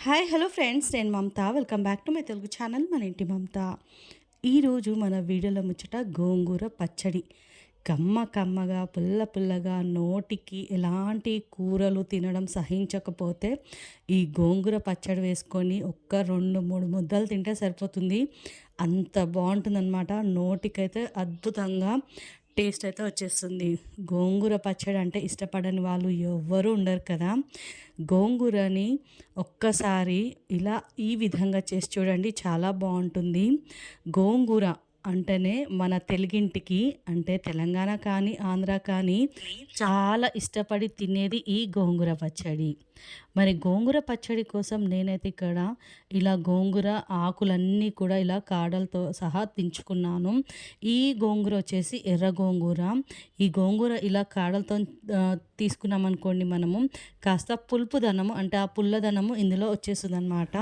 Hi hello friends నేను Mamatha. Welcome back to my Telugu channel మన ఇంటి మమత. ఈరోజు మన వీడియోలో ముచ్చట గోంగూర పచ్చడి. కమ్మ కమ్మగా పుల్ల పుల్లగా నోటికి ఎలాంటి కూరలు తినడం సహించకపోతే ఈ గోంగూర పచ్చడి వేసుకొని ఒక్క రెండు మూడు ముద్దలు తింటే సరిపోతుంది. అంత బాగుంటుందన్నమాట. నోటికైతే అద్భుతంగా టేస్ట్ అయితే వచ్చేస్తుంది. గోంగూర పచ్చడి అంటే ఇష్టపడని వాళ్ళు ఎవ్వరూ ఉండరు కదా. గోంగూరని ఒక్కసారి ఇలా ఈ విధంగా చేసి చూడండి చాలా బాగుంటుంది. గోంగూర అంటేనే మన తెలుగింటికి అంటే తెలంగాణ కానీ ఆంధ్ర కానీ చాలా ఇష్టపడి తినేది ఈ గోంగూర పచ్చడి. మరి గోంగూర పచ్చడి కోసం నేనైతే ఇక్కడ ఇలా గోంగూర ఆకులన్నీ కూడా ఇలా కాడలతో సహా దించుకున్నాను. ఈ గోంగూర వచ్చేసి ఎర్ర గోంగూర. ఈ గోంగూర ఇలా కాడలతో తీసుకున్నామనుకోండి తీసుకున్నాం అనుకోండి మనము కాస్త పులుపుదనము అంటే ఆ పుల్లదనము ఇందులో వచ్చేస్తుంది అనమాట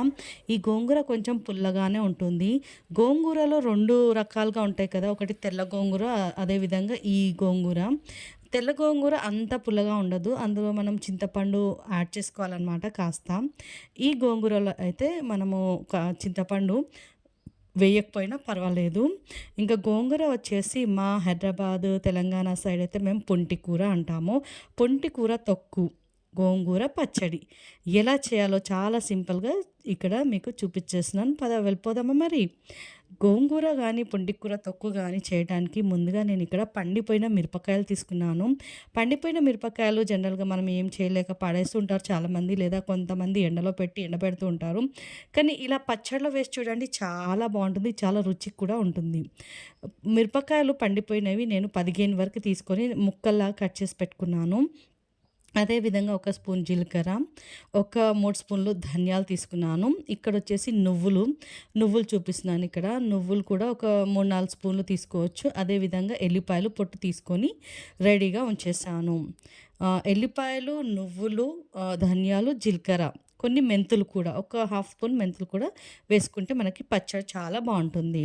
ఈ గోంగూర కొంచెం పుల్లగానే ఉంటుంది. గోంగూరలో రెండు రకాలుగా ఉంటాయి కదా ఒకటి తెల్ల గోంగూర అదేవిధంగా ఈ గోంగూర. తెల్ల గోంగూర అంత పుల్లగా ఉండదు. అందులో మనం చింతపండు యాడ్ చేసుకోవాలన్నమాట కాస్త. ఈ గోంగూరలో అయితే మనము ఒక చింతపండు వేయకపోయినా పర్వాలేదు. ఇంకా గోంగూర వచ్చేసి మా హైదరాబాద్ తెలంగాణ సైడ్ అయితే మేము పొంటి కూర అంటాము. పొంటి కూర తొక్కు గోంగూర పచ్చడి. ఎలా చేయాలో చాలా సింపుల్గా ఇక్కడ మీకు చూపించేస్తున్నాను. పద వెళ్ళిపోదామా మరి? గోంగూర కానీ పుండికూర తొక్కు కానీ చేయడానికి ముందుగా నేను ఇక్కడ పండిపోయిన మిరపకాయలు తీసుకున్నాను. పండిపోయిన మిరపకాయలు జనరల్గా మనం ఏం చేయలేక పడేస్తుంటారు చాలామంది లేదా కొంతమంది ఎండలో పెట్టి ఎండబెడుతూ ఉంటారు. కానీ ఇలా పచ్చడిలో వేసి చూడండి చాలా బాగుంటుంది. చాలా రుచికి కూడా ఉంటుంది. మిరపకాయలు పండిపోయినవి నేను పదిహేను వరకు తీసుకొని ముక్కల్లా కట్ చేసి పెట్టుకున్నాను. అదేవిధంగా ఒక స్పూన్ జీలకర్ర ఒక మూడు స్పూన్లు ధనియాలు తీసుకున్నాను. ఇక్కడ వచ్చేసి నువ్వులు నువ్వులు చూపిస్తున్నాను ఇక్కడ. నువ్వులు కూడా ఒక మూడు నాలుగు స్పూన్లు తీసుకోవచ్చు. అదేవిధంగా ఎల్లిపాయలు పొట్టు తీసుకొని రెడీగా ఉంచేసాను. ఎల్లిపాయలు నువ్వులు ధనియాలు జీలకర్ర కొన్ని మెంతులు కూడా ఒక హాఫ్ స్పూన్ మెంతులు కూడా వేసుకుంటే మనకి పచ్చడి చాలా బాగుంటుంది.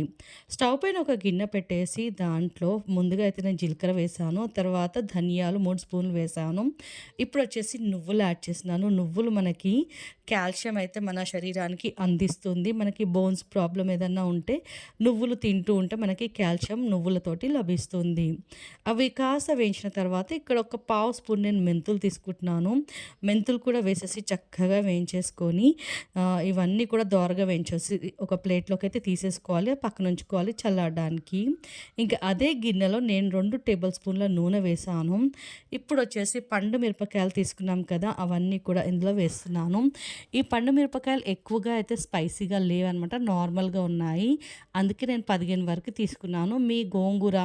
స్టవ్ పైన ఒక గిన్నె పెట్టేసి దాంట్లో ముందుగా అయితే నేను జీలకర్ర వేసాను తర్వాత ధనియాలు మూడు స్పూన్లు వేసాను. ఇప్పుడు వచ్చేసి నువ్వులు యాడ్ చేసినాను నువ్వులు మనకి కాల్షియం అయితే మన శరీరానికి అందిస్తుంది. మనకి బోన్స్ ప్రాబ్లం ఏదన్నా ఉంటే నువ్వులు తింటూ ఉంటే మనకి కాల్షియం నువ్వులతోటి లభిస్తుంది. అవి కాస్త వేయించిన తర్వాత ఇక్కడ ఒక పావు స్పూన్ నేను మెంతులు తీసుకుంటున్నాను. మెంతులు కూడా వేసేసి చక్కగా వేయించేసుకొని ఇవన్నీ కూడా దోరగా వేయించేసి ఒక ప్లేట్లోకి అయితే తీసేసుకోవాలి పక్కన ఉంచుకోవాలి చల్లారడానికి. ఇంకా అదే గిన్నెలో నేను రెండు టేబుల్ స్పూన్ల నూనె వేసాను. ఇప్పుడు వచ్చేసి పండు మిరపకాయలు తీసుకున్నాం కదా అవన్నీ కూడా ఇందులో వేస్తున్నాను. ఈ పండు మిరపకాయలు ఎక్కువగా అయితే స్పైసీగా లేవన్నమాట నార్మల్గా ఉన్నాయి. అందుకే నేను పదిహేను వరకు తీసుకున్నాను. మీ గోంగూర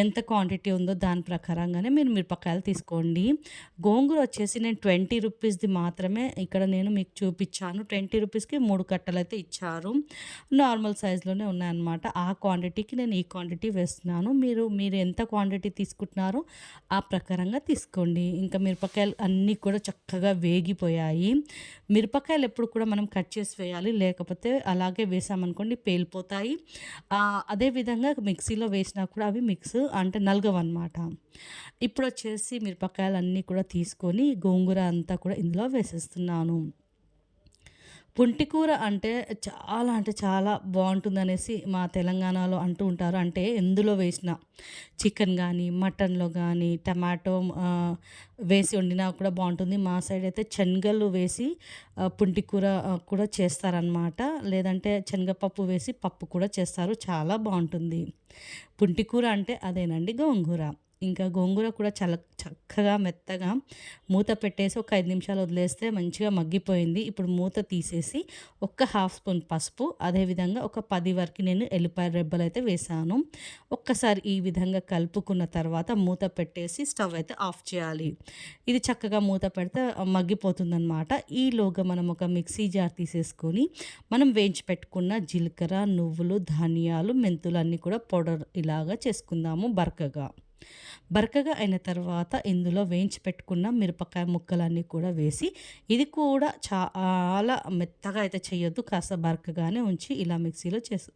ఎంత క్వాంటిటీ ఉందో దాని ప్రకారంగానే మీరు మిరపకాయలు తీసుకోండి. గోంగూర వచ్చేసి నేను ట్వంటీ రూపీస్ది మాత్రమే ఇక్కడ నేను మీకు చూపించాను. ట్వంటీ రూపీస్కి మూడు కట్టలు అయితే ఇచ్చారు. నార్మల్ సైజులోనే ఉన్నాయన్నమాట. ఆ క్వాంటిటీకి నేను ఈ క్వాంటిటీ వేస్తున్నాను. మీరు మీరు ఎంత క్వాంటిటీ తీసుకుంటున్నారో ఆ ప్రకారంగా తీసుకోండి. ఇంకా మిరపకాయలు అన్నీ కూడా చక్కగా వేగిపోయాయి. మిరపకాయలు ఎప్పుడు కూడా మనం కట్ చేసి వేయాలి. లేకపోతే అలాగే వేసామనుకోండి పేలిపోతాయి. అదేవిధంగా మిక్సీలో వేసినా కూడా అవి మిక్స్ అంటే నలగవన్నమాట. ఇప్పుడు వచ్చేసి మిరపకాయలు అన్నీ కూడా తీసుకొని గోంగూర అంతా కూడా ఇందులో వేసేస్తున్నాను. పుంటికూర అంటే చాలా అంటే చాలా బాగుంటుందనేసి మా తెలంగాణలో అంటూ ఉంటారు. అంటే ఎందులో వేసిన చికెన్ కానీ మటన్లో కానీ టమాటో వేసి వండినా కూడా బాగుంటుంది. మా సైడ్ అయితే శనగలు వేసి పుంటికూర కూడా చేస్తారనమాట లేదంటే శనగపప్పు వేసి పప్పు కూడా చేస్తారు. చాలా బాగుంటుంది. పుంటికూర అంటే అదేనండి గోంగూర. ఇంకా గోంగూర కూడా చాలా చక్కగా మెత్తగా మూత పెట్టేసి ఒక ఐదు నిమిషాలు వదిలేస్తే మంచిగా మగ్గిపోయింది. ఇప్పుడు మూత తీసేసి ఒక్క హాఫ్ స్పూన్ పసుపు అదేవిధంగా ఒక పది వరకు నేను ఎల్లిపాయ రెబ్బలు అయితే వేసాను. ఒక్కసారి ఈ విధంగా కలుపుకున్న తర్వాత మూత పెట్టేసి స్టవ్ అయితే ఆఫ్ చేయాలి. ఇది చక్కగా మూత పెడితే మగ్గిపోతుందన్నమాట. ఈలోగా మనం ఒక మిక్సీ జార్ తీసేసుకొని మనం వేయించి పెట్టుకున్న జీలకర్ర నువ్వులు ధనియాలు మెంతులు అన్నీ కూడా పౌడర్ ఇలాగా చేసుకుందాము బరకగా. బరకగా అయిన తర్వాత ఇందులో వేయించి పెట్టుకున్న మిరపకాయ ముక్కలన్నీ కూడా వేసి ఇది కూడా చాలా మెత్తగా అయితే చేయొద్దు కాస్త బరకగానే ఉంచి ఇలా మిక్సీలో చేస్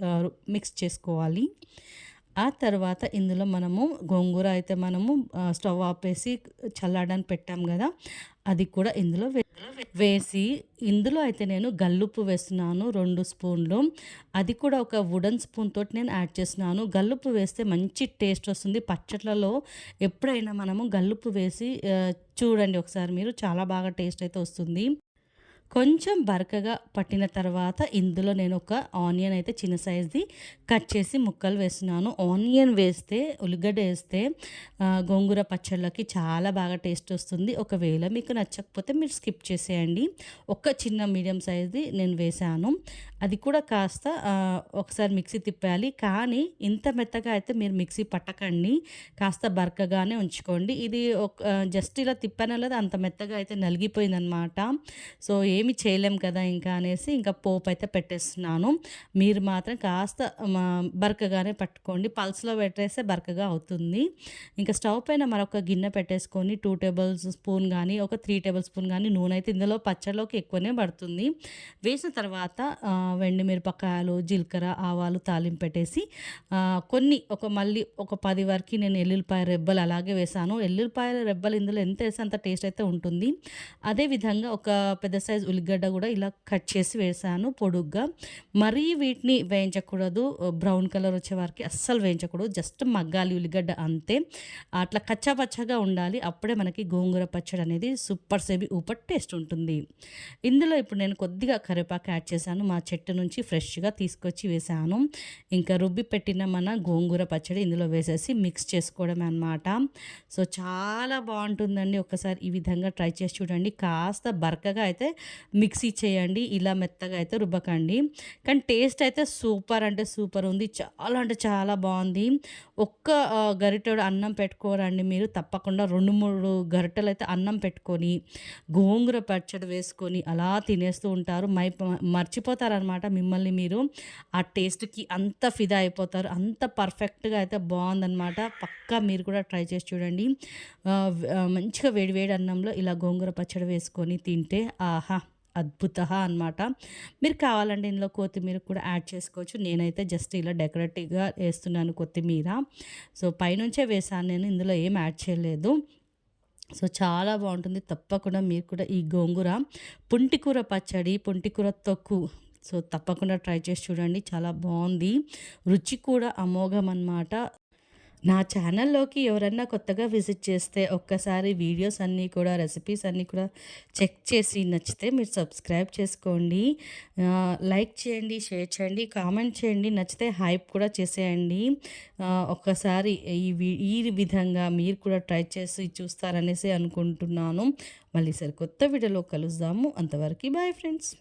మిక్స్ చేసుకోవాలి. ఆ తర్వాత ఇందులో మనము గోంగూర అయితే మనము స్టవ్ ఆపేసి చల్లాడని పెట్టాం కదా అది కూడా ఇందులో వే- వేసి ఇందులో అయితే నేను గల్లుప్పు వేస్తున్నాను రెండు స్పూన్లు. అది కూడా ఒక వుడన్ స్పూన్ తోటి నేను యాడ్ చేస్తున్నాను. గల్లుప్పు వేస్తే మంచి టేస్ట్ వస్తుంది. పచ్చట్లలో ఎప్పుడైనా మనము గల్లుప్పు వేసి చూడండి ఒకసారి మీరు చాలా బాగా టేస్ట్ అయితే వస్తుంది. కొంచెం బరకగా పట్టిన తర్వాత ఇందులో నేను ఒక ఆనియన్ అయితే చిన్న సైజ్ది కట్ చేసి ముక్కలు వేస్తున్నాను. ఆనియన్ వేస్తే ఉల్లిగడ్డ వేస్తే గోంగూర పచ్చళ్ళకి చాలా బాగా టేస్ట్ వస్తుంది. ఒకవేళ మీకు నచ్చకపోతే మీరు స్కిప్ చేసేయండి. ఒక చిన్న మీడియం సైజ్ది నేను వేసాను అది కూడా కాస్త ఒకసారి మిక్సీ తిప్పాలి. కానీ ఇంత మెత్తగా అయితే మీరు మిక్సీ పట్టకండి. కాస్త బరకగానే ఉంచుకోండి. ఇది ఒక జస్ట్ ఇలా తిప్పాను లేదా అంత మెత్తగా అయితే నలిగిపోయిందనమాట సో ఏ ఏమి చేయలేం కదా ఇంకా అనేసి ఇంకా పోపు అయితే పెట్టేస్తున్నాను. మీరు మాత్రం కాస్త బరకగానే పట్టుకోండి. పల్స్లో పెట్టేస్తే బరకగా అవుతుంది. ఇంకా స్టవ్ పైన మరొక గిన్నె పెట్టేసుకొని టూ టేబుల్ స్పూన్ కానీ ఒక త్రీ టేబుల్ స్పూన్ కానీ నూనె అయితే ఇందులో పచ్చళ్ళలోకి ఎక్కువనే పడుతుంది. వేసిన తర్వాత వెండి మిరపకాయలు జీలకర్ర ఆవాలు తాలింపు పెట్టేసి కొన్ని ఒక మళ్ళీ ఒక పది వరకు నేను ఎల్లుల్లిపాయ రెబ్బలు అలాగే వేసాను. ఎల్లుల్లిపాయ రెబ్బలు ఇందులో ఎంత వేస్తే అంత టేస్ట్ అయితే ఉంటుంది. అదేవిధంగా ఒక పెద్ద సైజ్ ఉల్లిగడ్డ కూడా ఇలా కట్ చేసి వేసాను పొడుగ్గా. మరీ వీటిని వేయించకూడదు. బ్రౌన్ కలర్ వచ్చే వారికి అస్సలు వేయించకూడదు. జస్ట్ మగ్గాలి ఉల్లిగడ్డ అంతే. అట్లా కచ్చాపచ్చగా ఉండాలి. అప్పుడే మనకి గోంగూర పచ్చడి అనేది సూపర్ సేబి ఊపర్ టేస్ట్ ఉంటుంది. ఇందులో ఇప్పుడు నేను కొద్దిగా కరివేపాకు యాడ్ చేశాను. మా చెట్టు నుంచి ఫ్రెష్గా తీసుకొచ్చి వేసాను ఇంకా రుబ్బి పెట్టిన మన గోంగూర పచ్చడి ఇందులో వేసేసి మిక్స్ చేసుకోవడమే అనమాట సో చాలా బాగుంటుందండి. ఒకసారి ఈ విధంగా ట్రై చేసి చూడండి. కాస్త బరకగా అయితే మిక్సీ చేయండి ఇలా మెత్తగా అయితే రుబ్బకండి. కానీ టేస్ట్ అయితే సూపర్ అంటే సూపర్ ఉంది. చాలా అంటే చాలా బాగుంది. ఒక్క గరిటెడు అన్నం పెట్టుకోరండి మీరు. తప్పకుండా రెండు మూడు గరిటెలు అయితే అన్నం పెట్టుకొని గోంగూర పచ్చడి వేసుకొని అలా తినేస్తూ ఉంటారు. మై మర్చిపోతారనమాట మిమ్మల్ని మీరు. ఆ టేస్ట్కి అంత ఫిదా అయిపోతారు. అంత పర్ఫెక్ట్గా అయితే బాగుందనమాట పక్కా మీరు కూడా ట్రై చేసి చూడండి. మంచిగా వేడి వేడి అన్నంలో ఇలా గోంగూర పచ్చడి వేసుకొని తింటే ఆహా అద్భుత అనమాట మీరు కావాలంటే ఇందులో కొత్తిమీర కూడా యాడ్ చేసుకోవచ్చు. నేనైతే జస్ట్ ఇలా డెకరేటివ్గా వేస్తున్నాను కొత్తిమీర. సో పైనుంచే వేసాను నేను ఇందులో ఏం యాడ్ చేయలేదు. సో చాలా బాగుంటుంది. తప్పకుండా మీరు కూడా ఈ గోంగూర పుంటికూర పచ్చడి పుంటికూర తొక్కు. సో తప్పకుండా ట్రై చేసి చూడండి. చాలా బాగుంది. రుచి కూడా అమోఘం అన్నమాట. నా ఛానల్లోకి ఎవరన్నా కొత్తగా విజిట్ చేస్తే ఒక్కసారి వీడియోస్ అన్నీ కూడా రెసిపీస్ అన్నీ కూడా చెక్ చేసి నచ్చితే మీరు సబ్స్క్రైబ్ చేసుకోండి. లైక్ చేయండి షేర్ చేయండి కామెంట్ చేయండి. నచ్చితే హైప్ కూడా చేసేయండి. ఒక్కసారి ఈ ఈ విధంగా మీరు కూడా ట్రై చేసి చూస్తారనేసి అనుకుంటున్నాను. మళ్ళీ సరి కొత్త వీడియోలో కలుద్దాము. అంతవరకు బాయ్ ఫ్రెండ్స్